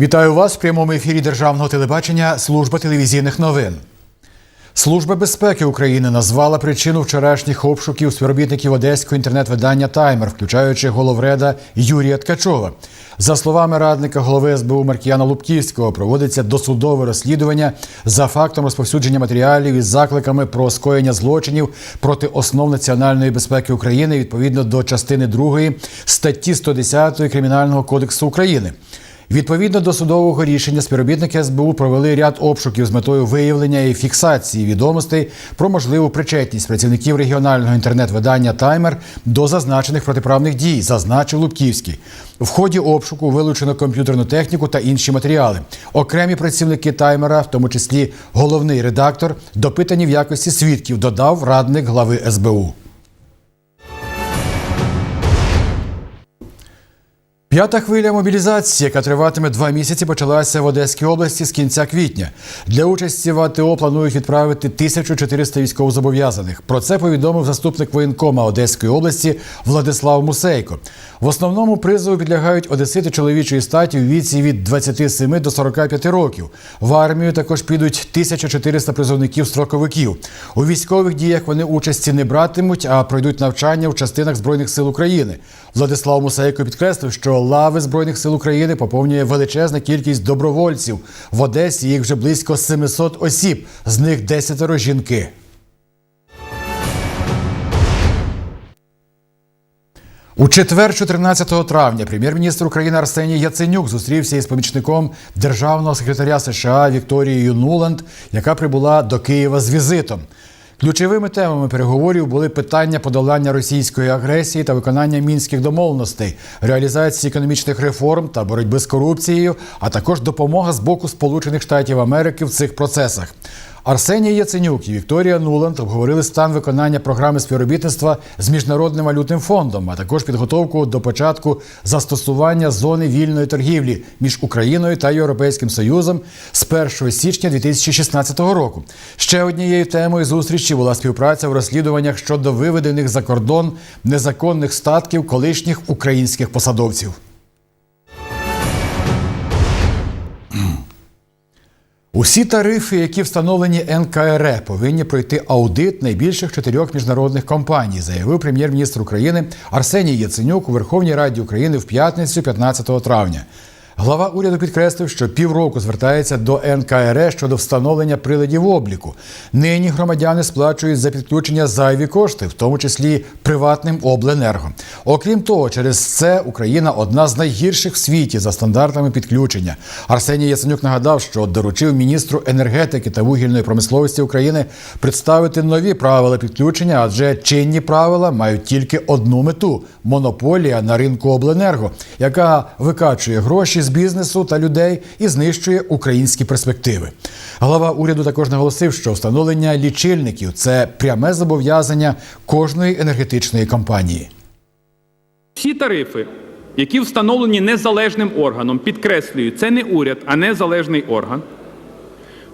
Вітаю вас в прямому ефірі Державного телебачення Служба телевізійних новин. Служба безпеки України назвала причину вчорашніх обшуків співробітників одеського інтернет-видання Таймер, включаючи головреда Юрія Ткачова. За словами радника голови СБУ Маркіяна Лубківського, проводиться досудове розслідування за фактом розповсюдження матеріалів із закликами про скоєння злочинів проти основ національної безпеки України відповідно до частини 2 статті 110 Кримінального кодексу України. Відповідно до судового рішення, співробітники СБУ провели ряд обшуків з метою виявлення і фіксації відомостей про можливу причетність працівників регіонального інтернет-видання Таймер до зазначених протиправних дій, зазначив Лубківський. В ході обшуку вилучено комп'ютерну техніку та інші матеріали. Окремі працівники таймера, в тому числі головний редактор, допитані в якості свідків, додав радник глави СБУ. П'ята хвиля мобілізації, яка триватиме два місяці, почалася в Одеській області з кінця квітня. Для участі в АТО планують відправити 1400 військовозобов'язаних. Про це повідомив заступник воєнкома Одеської області Владислав Мусейко. В основному призову підлягають одесити чоловічої статі у віці від 27 до 45 років. В армію також підуть 1400 призовників строковиків. У військових діях вони участі не братимуть, а пройдуть навчання в частинах збройних сил України. Владислав Мусейко підкреслив, що лави збройних сил України поповнює величезна кількість добровольців. В Одесі їх вже близько 700 осіб, з них 10 жінки. У четвер, 14 травня, прем'єр-міністр України Арсеній Яценюк зустрівся із помічником державного секретаря США Вікторією Нуланд, яка прибула до Києва з візитом. Ключовими темами переговорів були питання подолання російської агресії та виконання мінських домовленостей, реалізації економічних реформ та боротьби з корупцією, а також допомога з боку Сполучених Штатів Америки в цих процесах. Арсеній Яценюк і Вікторія Нуланд обговорили стан виконання програми співробітництва з міжнародним валютним фондом, а також підготовку до початку застосування зони вільної торгівлі між Україною та Європейським Союзом з 1 січня 2016 року. Ще однією темою зустрічі була співпраця в розслідуваннях щодо виведених за кордон незаконних статків колишніх українських посадовців. Усі тарифи, які встановлені НКРЕ, повинні пройти аудит найбільших чотирьох міжнародних компаній, заявив прем'єр-міністр України Арсеній Яценюк у Верховній Раді України в п'ятницю, 15 травня. Глава уряду підкреслив, що півроку звертається до НКРЕ щодо встановлення приладів обліку. Нині громадяни сплачують за підключення зайві кошти, в тому числі приватним обленерго. Окрім того, через це Україна одна з найгірших в світі за стандартами підключення. Арсеній Яценюк нагадав, що доручив міністру енергетики та вугільної промисловості України представити нові правила підключення, адже чинні правила мають тільки одну мету монополія на ринку обленерго, яка викачує гроші з бізнесу та людей і знищує українські перспективи. Глава уряду також наголосив, що встановлення лічильників це пряме зобов'язання кожної енергетичної компанії. Всі тарифи, які встановлені незалежним органом, підкреслюю, це не уряд, а незалежний орган,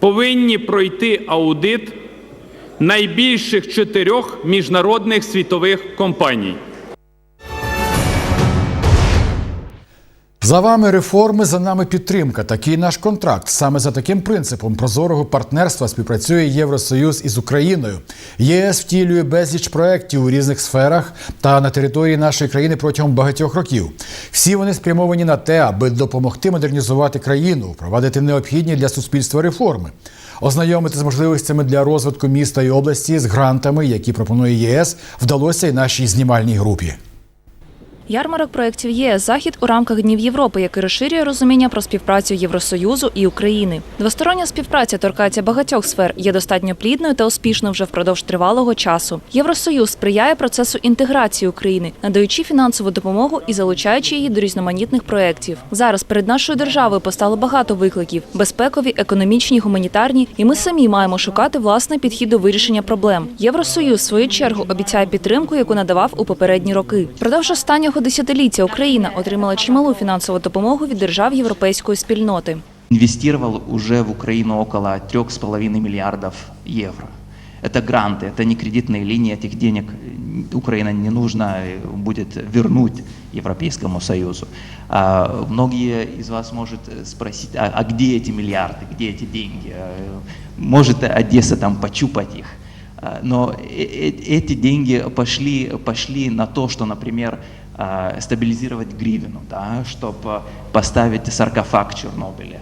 повинні пройти аудит найбільших чотирьох міжнародних світових компаній. За вами реформи, за нами підтримка. Такий наш контракт. Саме за таким принципом прозорого партнерства співпрацює Євросоюз із Україною. ЄС втілює безліч проєктів у різних сферах та на території нашої країни протягом багатьох років. Всі вони спрямовані на те, аби допомогти модернізувати країну, впровадити необхідні для суспільства реформи. Ознайомити з можливостями для розвитку міста і області з грантами, які пропонує ЄС, вдалося і нашій знімальній групі. Ярмарок проєктів ЄС захід у рамках Днів Європи, який розширює розуміння про співпрацю Євросоюзу і України. Двостороння співпраця торкається багатьох сфер, є достатньо плідною та успішною вже впродовж тривалого часу. Євросоюз сприяє процесу інтеграції України, надаючи фінансову допомогу і залучаючи її до різноманітних проєктів. Зараз перед нашою державою постало багато викликів: безпекові, економічні, гуманітарні, і ми самі маємо шукати власний підхід до вирішення проблем. Євросоюз в свою чергу обіцяє підтримку, яку надавав у попередні роки. Впродовж останнього десятиліття Україна отримала чималу фінансову допомогу від держав європейської спільноти. инвестировал уже в Украину около 3,5 миллиардов евро. Это гранты, это не кредитные линии, этих денег Украина не нужно э, будет вернуть Европейскому Союзу. А, Многие из вас может э, спросить, а, а где эти миллиарды, где эти деньги? А, Может Одесса там почупать их? А, Но э- э- эти деньги пошли, пошли на то, что, например, а, стабилизировать гривну, да, чтобы поставить саркофаг в Чернобыле,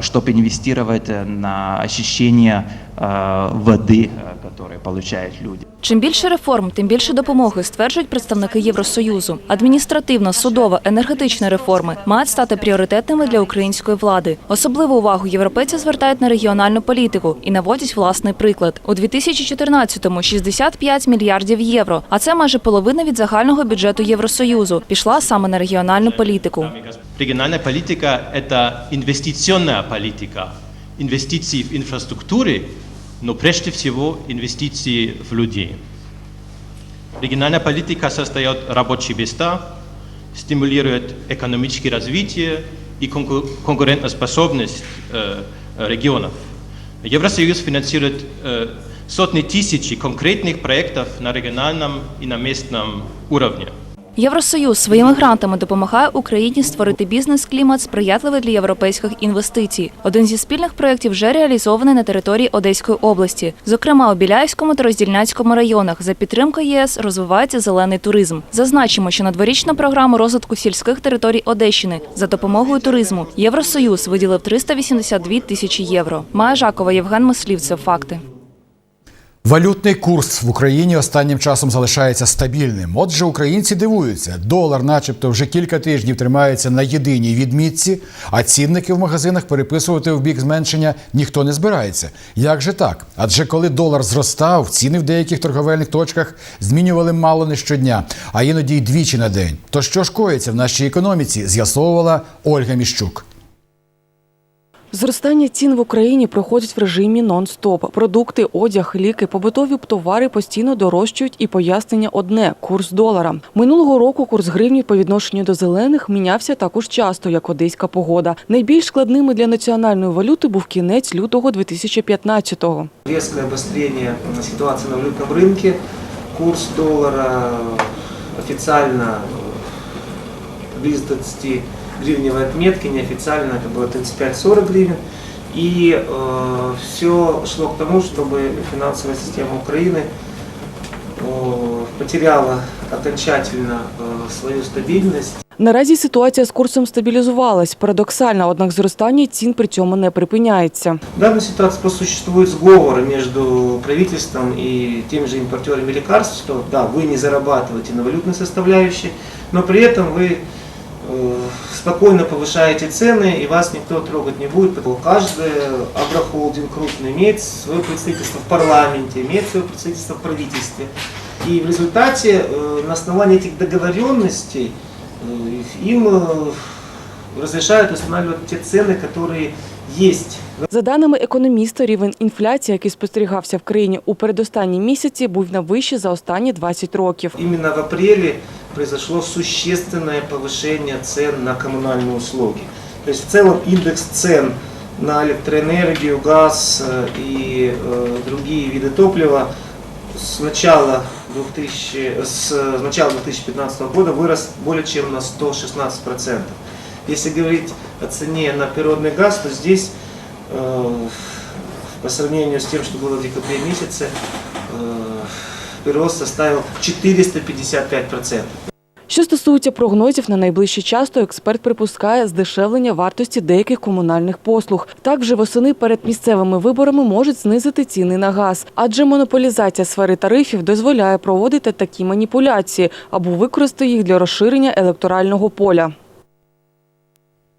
чтобы инвестировать э, на очищение а, воды, а, которую получают люди. Чим більше реформ, тим більше допомоги, стверджують представники Євросоюзу. Адміністративна, судова, енергетична реформи мають стати пріоритетними для української влади. Особливу увагу європейці звертають на регіональну політику і наводять власний приклад. У 2014-му 65 мільярдів євро, а це майже половина від загального бюджету Євросоюзу, пішла саме на регіональну політику. Региональная политика – это инвестиционная политика. Инвестиции в инфраструктуры, но прежде всего инвестиции в людей. Региональная политика создает рабочие места, стимулирует экономическое развитие и конку- конкурентоспособность э, регионов. Евросоюз финансирует э, сотни тысяч конкретных проектов на региональном и на местном уровне. Євросоюз своїми грантами допомагає Україні створити бізнес-клімат, сприятливий для європейських інвестицій. Один зі спільних проєктів вже реалізований на території Одеської області. Зокрема, у Біляївському та Роздільнянському районах за підтримки єС розвивається зелений туризм. Зазначимо, що на дворічну програму розвитку сільських територій Одещини за допомогою туризму Євросоюз виділив 382 тисячі євро. Майя Жакова, Євген Мислівцев. Факти. Валютний курс в Україні останнім часом залишається стабільним. Отже, українці дивуються, долар, начебто, вже кілька тижнів тримається на єдиній відмітці, а цінники в магазинах переписувати в бік зменшення ніхто не збирається. Як же так? Адже коли долар зростав, ціни в деяких торговельних точках змінювали мало не щодня, а іноді й двічі на день. То що ж коїться в нашій економіці? З'ясовувала Ольга Міщук. Зростання цін в Україні проходить в режимі нон-стоп. Продукти, одяг, ліки, побутові товари постійно дорожчують і пояснення одне курс долара. Минулого року курс гривні по відношенню до зелених мінявся також часто, як одеська погода. Найбільш складними для національної валюти був кінець лютого 2015-го. резкое обострение ситуации на валютном рынке. Курс доллара официально э, близ 20 гривневой отметки, неофициально это было 35-40 гривен. И все шло к тому, чтобы финансовая система Украины э, потеряла окончательно э, свою стабильность. Наразі ситуація з курсом стабілізувалась. Парадоксально, однак зростання цін при цьому не припиняється. В данной ситуации просто существует сговор между правительством и теми же импортерами лекарств, что да, вы не зарабатываете на валютной составляющей, но при этом вы э, спокойно повышаете цены и вас никто трогать не будет. потому Каждый агрохолдинг крупный имеет свое представительство в парламенте, имеет свое представительство в правительстве. И в результате э, на основании этих договоренностей э, им э, разрешают устанавливать те цены, которые есть За даними економіста, рівень інфляції, який спостерігався в країні у передостанні місяці, був найвищий за останні 20 років. Именно в апреле произошло существенное повышение цен на коммунальные услуги. То есть в целом индекс цен на электроэнергию, газ э, и э, другие виды топлива с начала, 2000, с начала 2015 года вырос более чем на 116%. Если говорить о цене на природный газ, то здесь э, по сравнению с тем, что было в декабре месяце, э, прирост составил 455%. Що стосується прогнозів на найближчий час, то експерт припускає здешевлення вартості деяких комунальних послуг. Так вже восени перед місцевими виборами можуть знизити ціни на газ, адже монополізація сфери тарифів дозволяє проводити такі маніпуляції або використати їх для розширення електорального поля.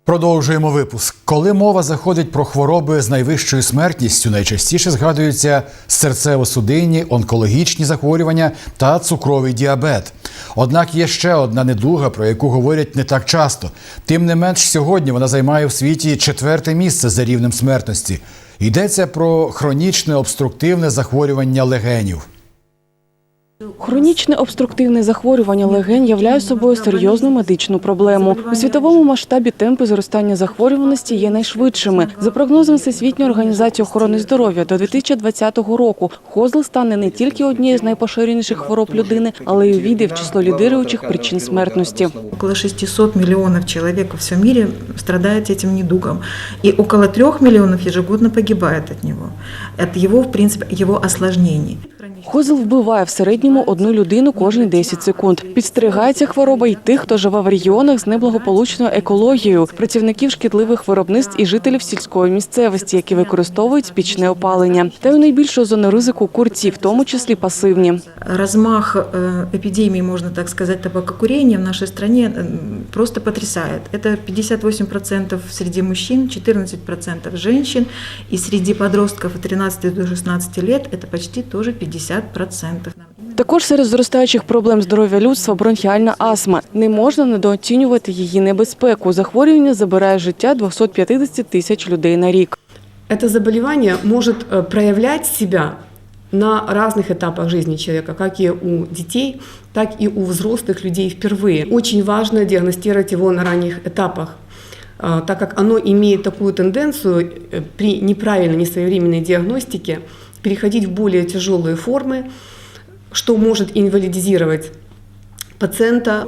Продовжуємо випуск. Коли мова заходить про хвороби з найвищою смертністю, найчастіше згадуються серцево-судинні, онкологічні захворювання та цукровий діабет. Однак є ще одна недуга, про яку говорять не так часто. Тим не менш, сьогодні вона займає в світі четверте місце за рівнем смертності. Йдеться про хронічне обструктивне захворювання легенів. Хронічне обструктивне захворювання легень являє собою серйозну медичну проблему. У світовому масштабі темпи зростання захворюваності є найшвидшими. За прогнозами Всесвітньої організації охорони здоров'я до 2020 року хозл стане не тільки однією з найпоширеніших хвороб людини, але й увійде в число лідируючих причин смертності. Около 600 миллионов человек во всем мире страдает этим недугом. И около 3 миллионов ежегодно погибает от него. От его, в принципе, его осложнений. Хозл вбиває в середньому одну людину кожні 10 секунд. Підстерігається хвороба й тих, хто живе в регіонах з неблагополучною екологією, працівників шкідливих виробництв і жителів сільської місцевості, які використовують пічне опалення. Та й у найбільшу зону ризику курці, в тому числі пасивні. Размах э, эпидемии, можно так сказать, табакокурения в нашей стране э, просто потрясает. Это 58% среди мужчин, 14% женщин, и среди подростков от 13 до 16 лет это почти тоже 50%. Також серед зростаючих проблем здоров'я людства бронхіальна астма. Не можна недооцінювати її небезпеку. Захворювання забирає життя 250 тисяч людей на рік. Это заболевание может э, проявлять себя на разных этапах жизни человека, как и у детей, так и у взрослых людей впервые. Очень важно диагностировать его на ранних этапах, э, так как оно имеет такую тенденцию э, при неправильной, несвоевременной диагностике переходить в более тяжелые формы, что может инвалидизировать пациента,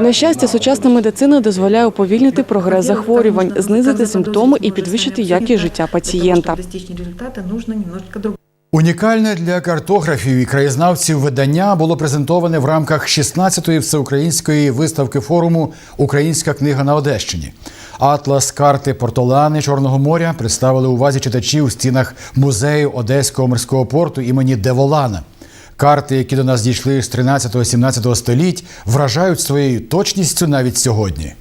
На щастя, сучасна медицина дозволяє уповільнити прогрес захворювань, знизити симптоми і підвищити якість життя пацієнта. Чтобы достичь результата, нужно немножко другое. Унікальне для картографів і краєзнавців видання було презентоване в рамках 16-ї всеукраїнської виставки форуму Українська книга на Одещині. Атлас карти Портолани Чорного моря представили увазі читачів у стінах музею Одеського морського порту імені Деволана. Карти, які до нас дійшли з 13-17 століть, вражають своєю точністю навіть сьогодні.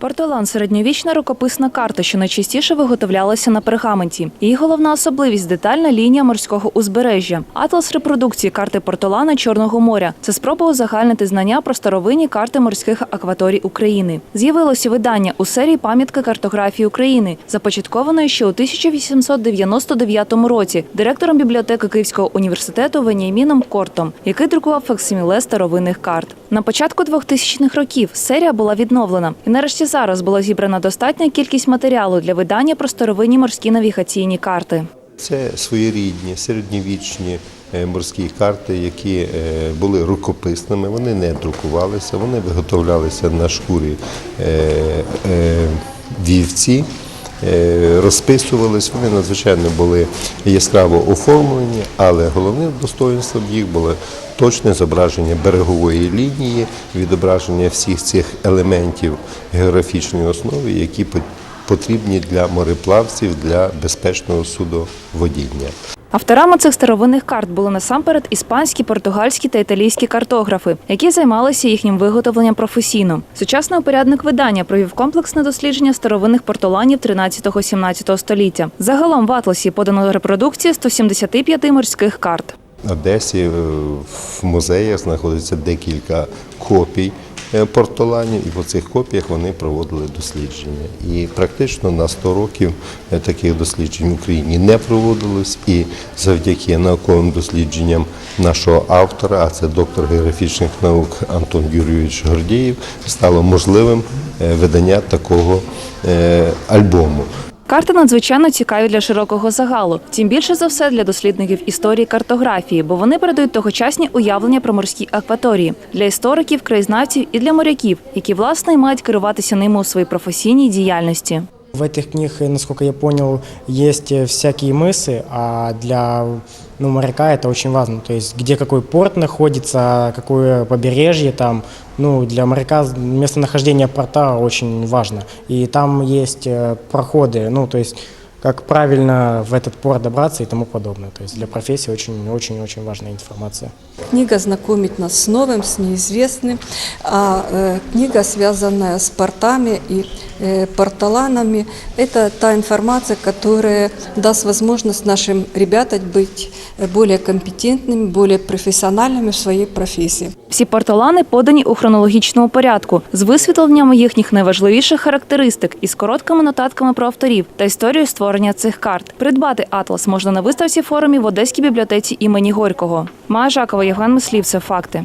Портолан середньовічна рукописна карта, що найчастіше виготовлялася на пергаменті. Її головна особливість детальна лінія морського узбережжя. Атлас репродукції карти Портолана Чорного моря. Це спроба узагальнити знання про старовинні карти морських акваторій України. З'явилося видання у серії пам'ятки картографії України, започаткованої ще у 1899 році директором бібліотеки Київського університету Веніаміном Кортом, який друкував факсиміле старовинних карт. На початку 2000-х років серія була відновлена, і нарешті зараз була зібрана достатня кількість матеріалу для видання про старовинні морські навігаційні карти. Це своєрідні середньовічні е, морські карти, які е, були рукописними. Вони не друкувалися, вони виготовлялися на шкурі е, вівці. Е, Розписувались, вони надзвичайно були яскраво оформлені, але головним достоїнством їх було точне зображення берегової лінії, відображення всіх цих елементів географічної основи, які по- потрібні для мореплавців для безпечного судоводіння. Авторами цих старовинних карт були насамперед іспанські, португальські та італійські картографи, які займалися їхнім виготовленням професійно. Сучасний упорядник видання провів комплексне дослідження старовинних портоланів 13-17 століття. Загалом в атласі подано репродукції 175 морських карт. Одесі в музеях знаходиться декілька копій е, портоланів, і по цих копіях вони проводили дослідження. І практично на 100 років е, таких досліджень в Україні не проводилось. І завдяки науковим дослідженням нашого автора, а це доктор географічних наук Антон Юрійович Гордієв, стало можливим е, видання такого альбому. Карти надзвичайно цікаві для широкого загалу, тим більше за все для дослідників історії картографії, бо вони передають тогочасні уявлення про морські акваторії для істориків, краєзнавців і для моряків, які власне мають керуватися ними у своїй професійній діяльності. В этих книгах, насколько я понял, есть э, всякие мысы, а для ну, моряка это очень важно. То есть где какой порт находится, какое побережье там. Ну, для моряка местонахождение порта очень важно. И там есть э, проходы, ну, то есть как правильно в этот порт добраться и тому подобное. То есть для профессии очень-очень-очень важная информация. Книга знакомит нас с новым, с неизвестным, а э, книга, связанная с портами и э, порталанами. Это та информация, которая даст возможность нашим ребятам быть э, более компетентными, более профессиональными в своей профессии. Всі порталани подані у хронологічному порядку з висвітленням їхніх найважливіших характеристик із короткими нотатками про авторів та історією створення цих карт. Придбати атлас можна на виставці форумі в Одеській бібліотеці імені Горького. Майя Жакова, Євген Мислівцев. Факти.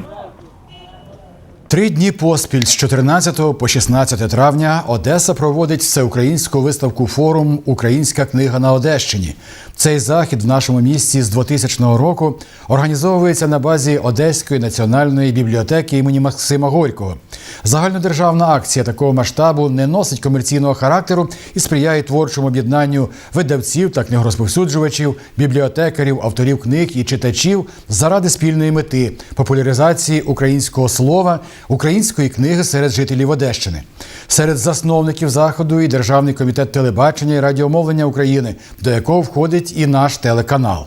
Три дні поспіль з 14 по 16 травня Одеса проводить всеукраїнську виставку форум Українська книга на Одещині. Цей захід в нашому місті з 2000 року організовується на базі Одеської національної бібліотеки імені Максима Горького. Загальнодержавна акція такого масштабу не носить комерційного характеру і сприяє творчому об'єднанню видавців та книгорозповсюджувачів, бібліотекарів, авторів книг і читачів заради спільної мети популяризації українського слова, української книги серед жителів Одещини. Серед засновників заходу і Державний комітет телебачення і радіомовлення України, до якого входить і наш телеканал.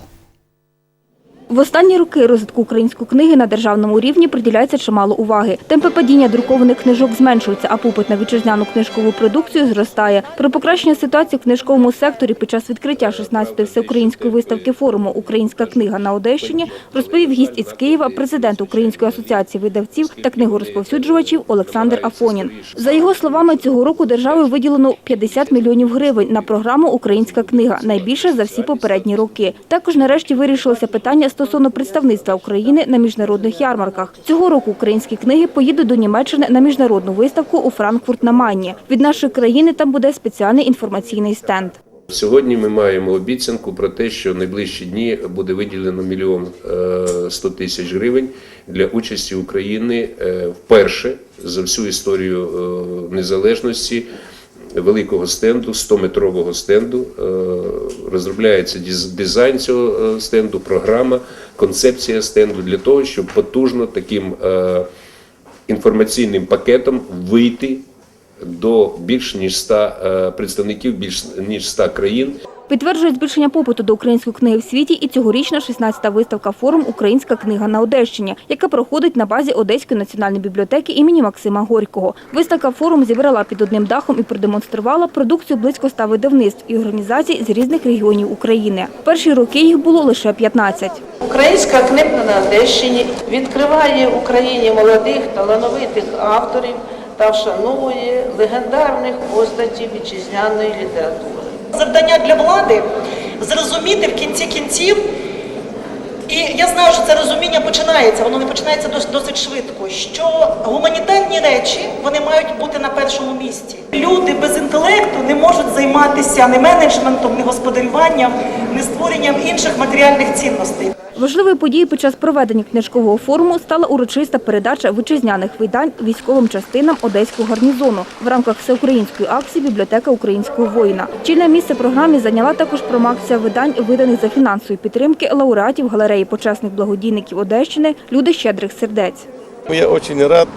В останні роки розвитку української книги на державному рівні приділяється чимало уваги. Темпи падіння друкованих книжок зменшуються, а попит на вітчизняну книжкову продукцію зростає. Про покращення ситуації в книжковому секторі під час відкриття 16-ї всеукраїнської виставки форуму Українська книга на Одещині розповів гість із Києва, президент Української асоціації видавців та книгорозповсюджувачів Олександр Афонін. За його словами, цього року державою виділено 50 мільйонів гривень на програму Українська книга найбільше за всі попередні роки. Також нарешті вирішилося питання стосовно представництва України на міжнародних ярмарках. Цього року українські книги поїдуть до Німеччини на міжнародну виставку у Франкфурт на Майні. Від нашої країни там буде спеціальний інформаційний стенд. Сьогодні ми маємо обіцянку про те, що в найближчі дні буде виділено мільйон е, 100 тисяч гривень для участі України е, вперше за всю історію е, незалежності великого стенду, 100-метрового стенду. Е, Розробляється дизайн цього е, стенду, програма, концепція стенду для того, щоб потужно таким е, інформаційним пакетом вийти до більш ніж 100 е, представників більш ніж 100 країн. Підтверджує збільшення попиту до української книги в світі і цьогорічна 16-та виставка форум Українська книга на Одещині, яка проходить на базі Одеської національної бібліотеки імені Максима Горького. Виставка форум зібрала під одним дахом і продемонструвала продукцію близько ста видавництв і організацій з різних регіонів України. Перші роки їх було лише 15. Українська книга на Одещині відкриває Україні молодих талановитих авторів та вшановує легендарних постатів вітчизняної літератури. Завдання для влади зрозуміти в кінці кінців. І я знаю, що це розуміння починається, воно не починається досить швидко. Що гуманітарні речі вони мають бути на першому місці. Люди без інтелекту не можуть займатися не менеджментом, ні господарюванням, не створенням інших матеріальних цінностей. Важливою подією під час проведення книжкового форуму стала урочиста передача вітчизняних видань військовим частинам Одеського гарнізону в рамках всеукраїнської акції Бібліотека українського воїна. Чільне місце в програмі зайняла також промакція видань, виданих за фінансової підтримки лауреатів галереї почесних благодійників Одещини Люди щедрих сердець. Я очень рад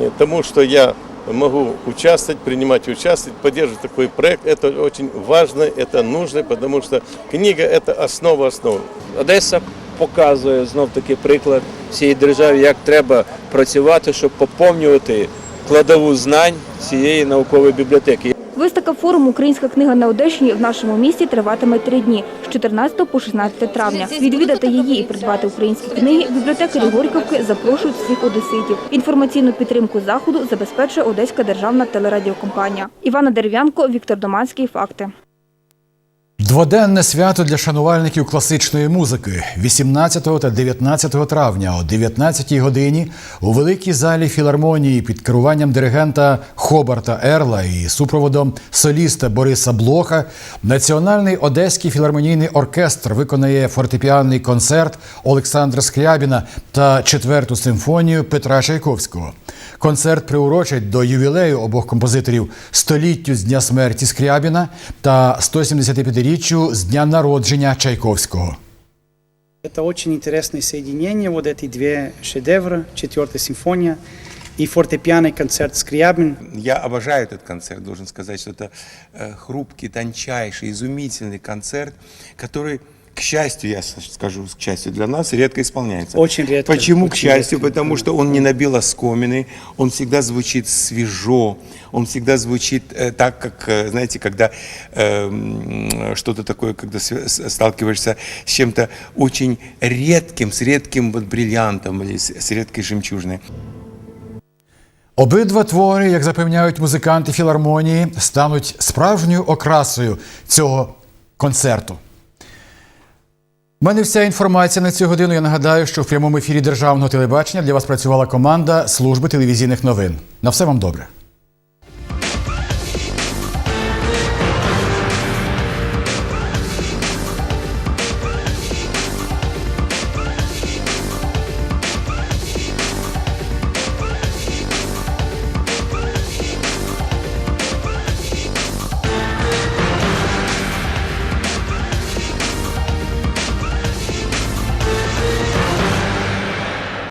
э, тому, что я могу участвовать, принимать участие, поддерживать такой проект. Это очень важно, это нужно, потому что книга – это основа основ. Одеса показує знов таки приклад всієї державі, як треба працювати, щоб поповнювати кладову знань цієї наукової бібліотеки. Виставка форуму Українська книга на Одещині в нашому місті триватиме три дні з 14 по 16 травня. Відвідати її і придбати українські книги бібліотекарі Горьковки запрошують всіх одеситів. Інформаційну підтримку заходу забезпечує Одеська державна телерадіокомпанія. Івана Дерев'янко, Віктор Доманський. Факти. Дводенне свято для шанувальників класичної музики 18 та 19 травня о 19 годині у великій залі філармонії під керуванням диригента Хобарта Ерла і супроводом соліста Бориса Блоха Національний Одеський філармонійний оркестр виконає фортепіанний концерт Олександра Скрябіна та четверту симфонію Петра Чайковського. Концерт приурочать до ювілею обох композиторів століттю з дня смерті Скрябіна та 175-річчю з дня народження Чайковського. Это очень интересное соединение, вот эти две шедевра, четвертая симфония и фортепианный концерт Скрябин. Я обожаю этот концерт, должен сказать, что это э, хрупкий, тончайший, изумительный концерт, который к счастью, я с- скажу, к счастью для нас, редко исполняется. Очень редко, Почему к очень счастью? редко. Потому что он не набил оскомины, он всегда звучит свежо, он всегда звучит э, так, как, э, знаете, когда э, м, что-то такое, когда свя- с- сталкиваешься с чем-то очень редким, с редким вот бриллиантом или с, с редкой жемчужиной. Обидва твори, як запевняють музиканти філармонії, стануть справжньою окрасою цього концерту. У мене вся інформація на цю годину. Я нагадаю, що в прямому ефірі державного телебачення для вас працювала команда служби телевізійних новин. На все вам добре.